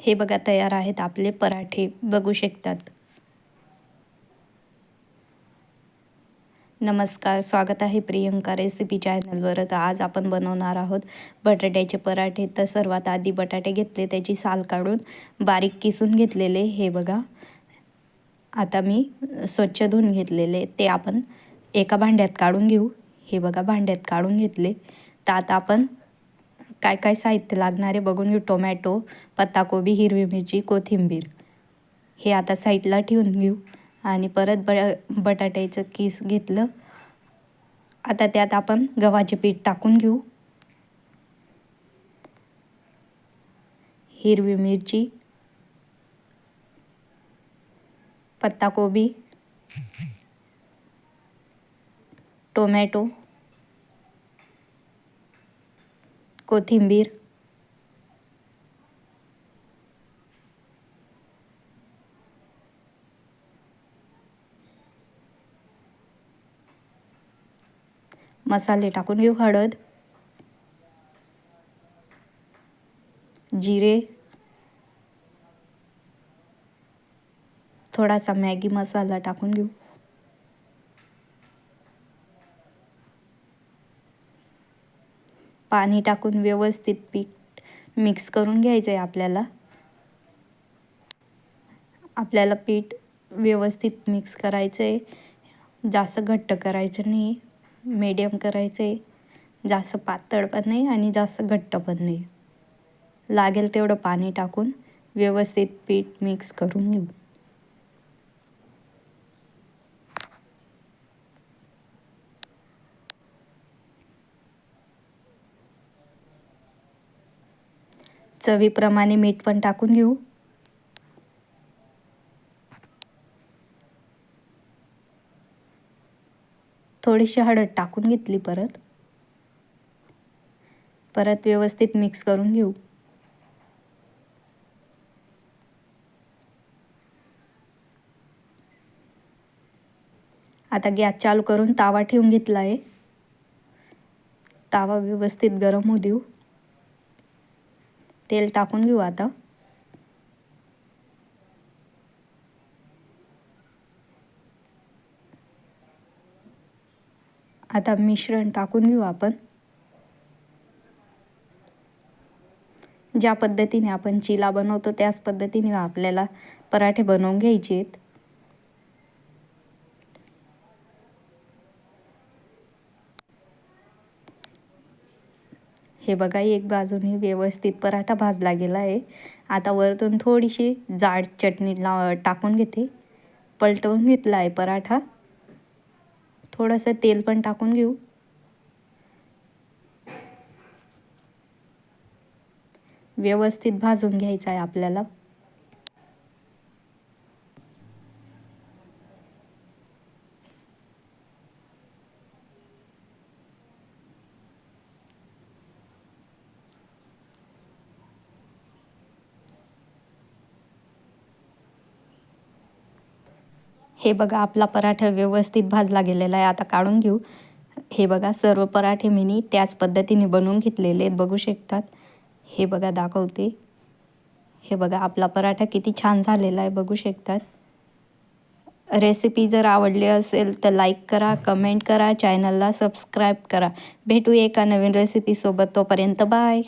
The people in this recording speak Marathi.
हे बघा तयार आहेत आपले पराठे. बघू शकतात. नमस्कार स्वागत आहे प्रियंका रेसिपी चॅनलवर. तर आज आपण बनवणार आहोत बटाट्याचे पराठे. तर सर्वात आधी बटाटे घेतले त्याची साल काढून बारीक किसून घेतलेले. हे बघा आता मी स्वच्छ धुवून घेतलेले. ते आपण एका भांड्यात काढून घेऊ. हे बघा भांड्यात काढून घेतले. तर आता आपण काय काय साहित्य लागणारे बघून घेऊ. टोमॅटो पत्ताकोबी हिरवी मिरची कोथिंबीर. हे आता साईडला ठेवून घेऊ. आणि परत ब बटाट्याचं किस घेतलं. आता त्यात आपण गव्हाचे पीठ टाकून घेऊ. हिरवी मिरची पत्ताकोबी टोमॅटो कोथिंबीर. मसाले टाकून घेऊ हळद. जिरे. थोडासा मॅगी मसाला टाकून घेऊ. पाणी टाकून व्यवस्थित पीठ मिक्स करून घ्यायचं आहे आपल्याला. आपल्याला पीठ व्यवस्थित मिक्स करायचं आहे जास्त घट्ट करायचं नाही. मीडियम करायचं आहे जास्त पातळ पण नाही आणि जास्त घट्ट पण नाही. लागेल तेवढं पाणी टाकून व्यवस्थित पीठ मिक्स करून घेऊ. चवीप्रमाणे मीठ पण टाकून घेऊ. थोडीशी हळद टाकून घेतली परत. परत व्यवस्थित मिक्स करून घेऊ. आता गॅस चालू करून तावा ठेवून घेतला आहे तावा व्यवस्थित गरम होऊ देऊ. तेल टाकून घेऊ आता. आता मिश्रण टाकून घेऊ आपण. ज्या पद्धतीने आपण चिला बनवतो त्याच पद्धतीने आपल्याला पराठे बनवून घ्यायचे आहेत हे बघा एक बाजूने व्यवस्थित पराठा भाजला गेला आहे. आता वरतून थोडीशी जाड चटणी ला टाकून घेते. पलटवून घेतला आहे पराठा. थोडंसं तेल पण टाकून घेऊ. व्यवस्थित भाजून घ्यायचं आहे आपल्याला. हे बघा आपला पराठा व्यवस्थित भाजला गेलेला आहे. आता काढून घेऊ. हे बघा सर्व पराठे मी त्याच पद्धतीने बनवून घेतलेले आहेत. बघू शकतात. हे बघा दाखवते. हे बघा आपला पराठा किती छान झालेला आहे. बघू शकतात. रेसिपी जर आवडली असेल तर लाईक करा कमेंट करा चॅनलला सबस्क्राईब करा. भेटू एका नवीन रेसिपीसोबत तोपर्यंत बाय.